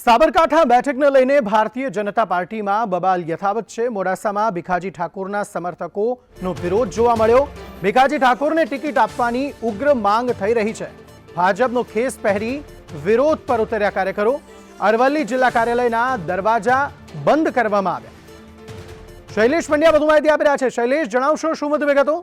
સાબરકાંઠા બેઠકને લઈને ભારતીય જનતા પાર્ટીમાં બબાલ યથાવત છે. મોડાસામાં ભીખાજી ઠાકોરના સમર્થકોનો વિરોધ જોવા મળ્યો. ભીખાજી ઠાકોરને ટિકિટ આપવાની ઉગ્ર માંગ થઈ રહી છે. ભાજપનો ખેસ પહેરી વિરોધ પર ઉતર્યા કાર્યકરો. અરવલ્લી જિલ્લા કાર્યાલયના દરવાજા બંધ કરવામાં આવ્યા. શૈલેષ પંડ્યા વધુ માહિતી આપી રહ્યા છે. શૈલેષ, જણાવશો શું વધુ વિગતો?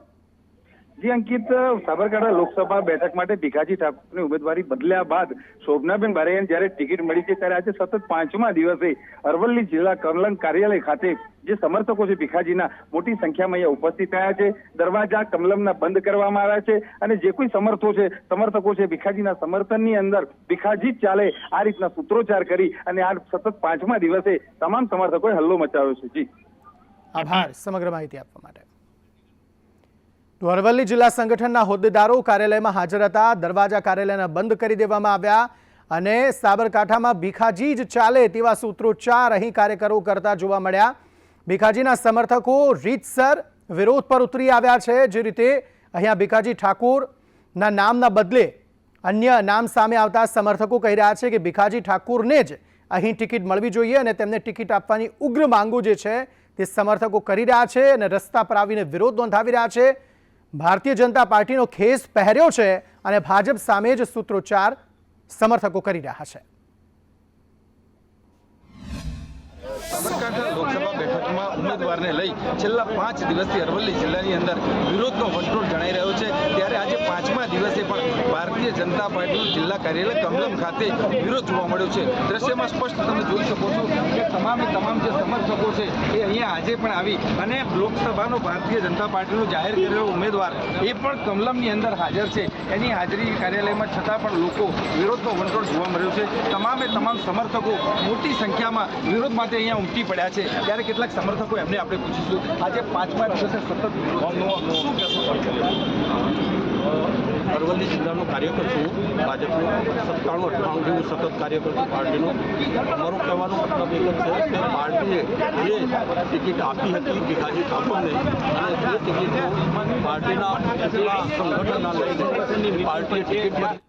જી, અંકિત, સાબરકાંઠા લોકસભા બેઠક માટે ભીખાજી ઠાકોરની ઉમેદવારી બદલ્યા બાદ શોભનાબેન બારૈયાને જ્યારે ટિકિટ મળી છે, ત્યારે આજે સતત પાંચમા દિવસે અરવલ્લી જિલ્લા કમલંગ કાર્યાલય ખાતે જે સમર્થકો છે, ભીખાજીના મોટી સંખ્યામાં અહીંયા ઉપસ્થિત થયા છે. દરવાજા કમલમના બંધ કરવામાં આવ્યા છે અને જે કોઈ સમર્થો છે, સમર્થકો છે, ભીખાજીના સમર્થનની અંદર ભીખાજી ચાલે આ રીતના સૂત્રોચ્ચાર કરી અને આ સતત પાંચમા દિવસે તમામ સમર્થકોએ હલ્લો મચાવ્યો છે. જી. આભાર સમગ્ર માહિતી આપવા માટે. તો અરવલ્લી જિલ્લા સંગઠનના હોદ્દેદારો કાર્યાલયમાં હાજર હતા. દરવાજા કાર્યાલયના બંધ કરી દેવામાં આવ્યા અને સાબરકાંઠામાં ભીખાજી જ ચાલે તેવા સૂત્રોચ્ચાર અહીં કાર્યકરો કરતા જોવા મળ્યા. ભીખાજીના સમર્થકો રીતસર વિરોધ પર ઉતરી આવ્યા છે. જે રીતે અહીંયા ભીખાજી ઠાકુરના નામના બદલે અન્ય નામ સામે આવતા સમર્થકો કહી રહ્યા છે કે ભીખાજી ઠાકુરને જ અહીં ટિકિટ મળવી જોઈએ અને તેમને ટિકિટ આપવાની ઉગ્ર માંગો જે છે તે સમર્થકો કરી રહ્યા છે અને રસ્તા પર આવીને વિરોધ નોંધાવી રહ્યા છે. ભારતીય જનતા પાર્ટીનો ખેસ પહેર્યો છે અને ભાજપ સામે જ સૂત્રોચ્ચાર સમર્થકો કરી રહ્યા છે. બેઠકમાં ઉમેદવારને લઈ છેલ્લા પાંચ દિવસથી અરવલ્લી જિલ્લાની અંદર વિરોધનો વંટોળ જણાઈ રહ્યો છે. ત્યારે આજે પાંચમા દિવસે પણ ભારતીય જનતા પાર્ટીનું જિલ્લા કાર્યાલય કમલમ ખાતે વિરોધ જોવા મળ્યો છે. દ્રશ્યમાં સ્પષ્ટ તમે જોઈ શકો છો કે તમામે તમામ જે સમર્થકો છે એ અહીંયા આજે પણ આવી અને લોકસભાનો ભારતીય જનતા પાર્ટીનો જાહેર કરેલો ઉમેદવાર એ પણ કમલમની અંદર હાજર છે. એની હાજરી કાર્યાલયમાં છતાં પણ લોકો વિરોધનો વંટોળ જોવા મળ્યો છે. તમામે તમામ સમર્થકો મોટી સંખ્યામાં વિરોધ માટે અહીંયા ઉમટી પડ્યા છે. ત્યારે કેટલાક સમર્થકો એમને આપણે પૂછીશું. આજે પાંચમા દિવસે સતત શું કહેશો? અરવલ્લી જિલ્લાનો કાર્યકર છું. ભાજપનો સત્તાણું અઠ્ઠાણું જેવું સતત કાર્ય કરતું પાર્ટીનો. અમારું કહેવાનો મતલબ એક જ છે કે પાર્ટીએ જે ટિકિટ આપી હતી ભીખાજી ઠાકોરને અને જે ટિકિટો પાર્ટીના સંગઠનના લઈને પાર્ટીએ ટિકિટ